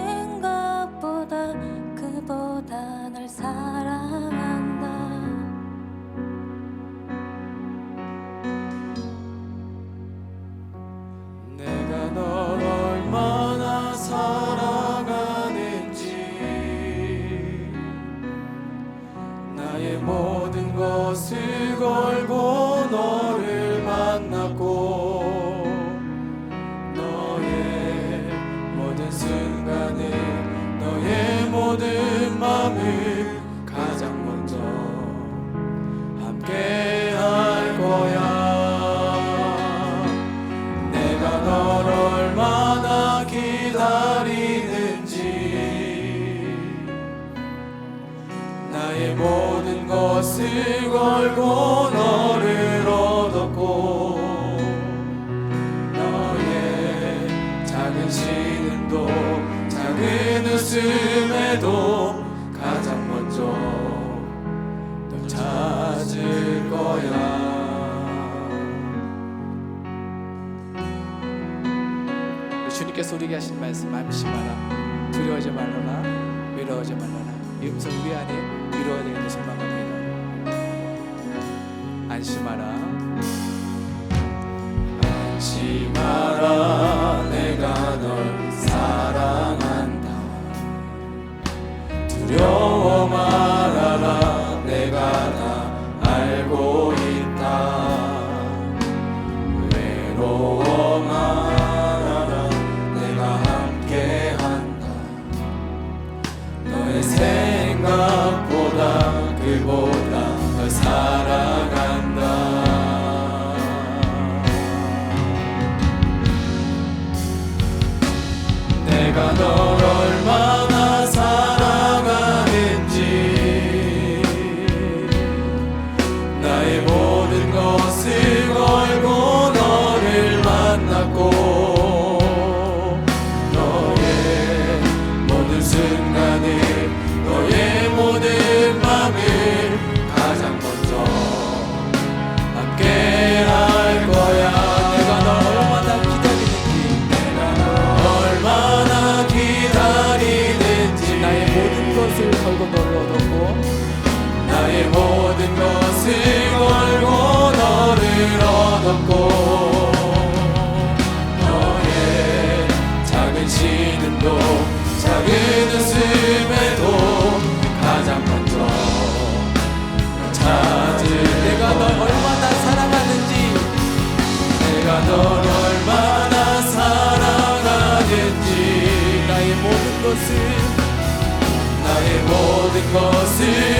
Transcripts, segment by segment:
생각보다 그보다 널 사랑한다. 내가 널 얼마나 사랑하는지 나의 모든 것을 걸고 모든 것을 걸고 너를 얻었고 너의 작은 신음도 작은 웃음에도 가장 먼저 널 찾을 거야. 주님께서 우리에게 하신 말씀 안심하라 두려워하지 말라라 위로하지 말라 음성 우리 안에 위로가 되는 소망합니다. 안심하라. 안심하라 내가 널 사랑한다. 두려워 말아라 내가 다 알고 있다. 외로워 말아라 내 그보다 널 사랑한다. 내가 널얼 것을 나의 모든 것을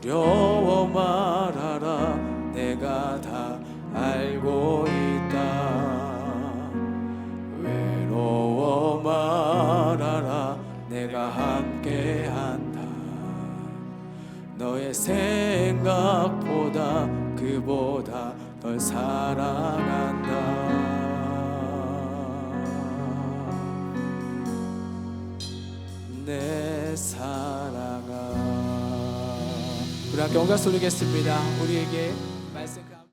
두려워 말아라. 내가 다 알고 있다. 외로워 말아라. 내가 함께한다. 너의 생각보다 그보다 널 사랑한다. 내 사랑아 우리 함께 온갖 소리겠습니다. 우리에게